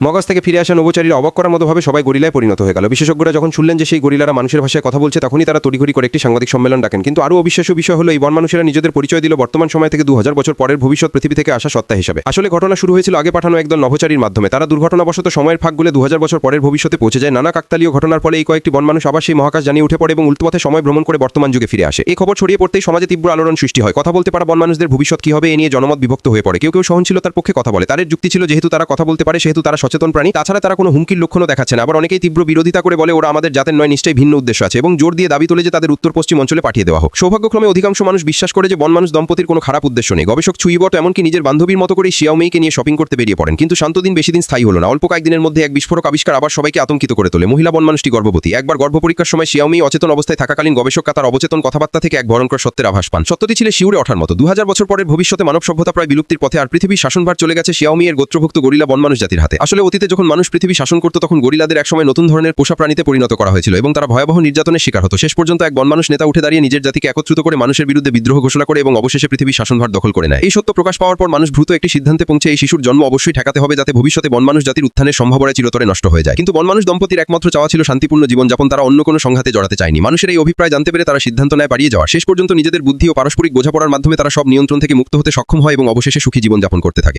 মগজ থেকে ফিরে আসা নবচারীর অবাক করার মতো ভাবে সবাই গরিলায় পরিণত হয়ে গেল। বিশেষজ্ঞরা যখন শুনলেন যে সেই গরিলারা মানুষের ভাষায় কথা বলছে, তখনই তারা তড়িঘড়ি করে একটি সাংবাদিক সম্মেলন ডাকেন। কিন্তু আরও অবিশ্বাস্য বিষয় হলো, এই বন মানুষেরা নিজেদের পরিচয় দিল বর্তমান সময় থেকে দু হাজার বছর পরের ভবিষ্যৎ পৃথিবী থেকে আসা সত্তা হিসাবে। আসলে ঘটনা শুরু হয়েছিল আগে পাঠানো একদল নভোচারীর মাধ্যমে। তারা দুর্ঘটনাবশত সময়ের ফাঁকগুলো দু হাজার বছর পরের ভবিষ্যতে পৌঁছে যায়। নানা কাকতালীয় ঘটনার ফলে এই কয়েকটি বন মানুষ আবার সেই মহাকাশ জানিয়ে উঠে পড়ে এবং উল্টোপথে সময় ভ্রমণ করে বর্তমান যুগে ফিরে আসে। এই খবর ছড়িয়ে পড়তেই সমাজে তীব্র আলোড়ন সৃষ্টি হয়। কথা বলতে পারা বন মানুষদের ভবিষ্যৎ কি হবে, এ নিয়ে জনমত বিভক্ত হয়ে পড়ে। কেউ কেউ সহনশীলতার পক্ষে কথা বলে। তাদের যুক্তি ছিল, যেহেতু তারা কথা বলতে পারে, সেহেতু তারা সচেতন প্রাণী। তাছাড়া তারা কোনো হুমকির লক্ষণও দেখাচ্ছে না। আবার অনেকেই তীব্র বিরোধিতা করে বলে ওরা আমাদের জাতের নয়, নিশ্চয়ই ভিন্ন উদ্দেশ্য আছে এবং জোর দিয়ে দাবি তোলে যে তাদের উত্তর পশ্চিম অঞ্চলে পাঠিয়ে দেওয়া হোক। সৌভাগ্যক্রমে অধিকাংশ মানুষ বিশ্বাস করে যে বন মানুষ দম্পতির কোনো খারাপ উদ্দেশ্য নেই। গবেষক ছুইবট এমনকি নিজের বান্ধবীর মতো করে শিয়াও মেয়েকে নিয়ে শপিং করতে বেরিয়ে পড়েন। কিন্তু শান্তদিন বেশি দিন স্থায়ী হলো না। অল্প কয়েকদিনের মধ্যে এক বিস্ফোরক আবিষ্কার আবার সবাইকে আতঙ্কিত করে তোলে। মহিলা বন মানুষটি গর্ভবতী। একবার গর্ভ পরীক্ষার সময় শিয়াওমি অচেতন অবস্থায় থাকাকালীন গবেষক তার অবচেতন কথাবার্তা থেকে এক ভয়ঙ্কর সত্যের আভাস পান। সত্যটি ছিল শিউরে ওঠার মতো। দু হাজার বছর পরের ভবিষ্যতে মানব সভ্যতা প্রায় বিলুপ্তির পথে আর পৃথিবীর শাসনভার চলে গেছে শিয়াওমি এর গোত্রভুক্ত গরিলা বন মানুষ জাতির হাতে। আসলে অতীতে যখন মানুষ পৃথিবী শাসন করত, তখন গরিলাদের একসময় নতুন ধরনের পোষা প্রাণীতে পরিণত করা হয়েছিল এবং তারা ভয়াবহ নির্যাতনের শিকার হতো। শেষ পর্যন্ত এক বন মানুষ নেতা উঠে দাঁড়িয়ে নিজের জাতিকে একত্রিত করে মানুষের বিরুদ্ধে বিদ্রোহ ঘোষণা করে এবং অবশেষে পৃথিবীর শাসনভার দখল করে নেয়। এই সত্য প্রকাশ পাওয়ার পর মানুষ দ্রুত একটি সিদ্ধান্তে পৌঁছে এই শিশুর জন্ম অবশ্যই ঠেকাতে হবে যাতে ভবিষ্যতে বন মানুষ জাতির উত্থানের সম্ভাবনা চিরতরে নষ্ট হয়ে যায়। কিন্তু বন মানুষ দম্পতির একমাত্র চাওয়া ছিল শান্তিপূর্ণ জীবনযাপন, তারা অন্য কোনো সংঘাতে জড়াতে চায়নি। মানুষের এই অভিপ্রায় জানতে পেরে তারা সিদ্ধান্ত নেয় পালিয়ে যাওয়া। শেষ পর্যন্ত নিজেদের বুদ্ধি ও পারস্পরিক বোঝাপড়ার মাধ্যমে তারা সব নিয়ন্ত্রণ থেকে মুক্ত হতে সক্ষম হয় এবং অবশেষে সুখী জীবনযাপন করতে থাকে।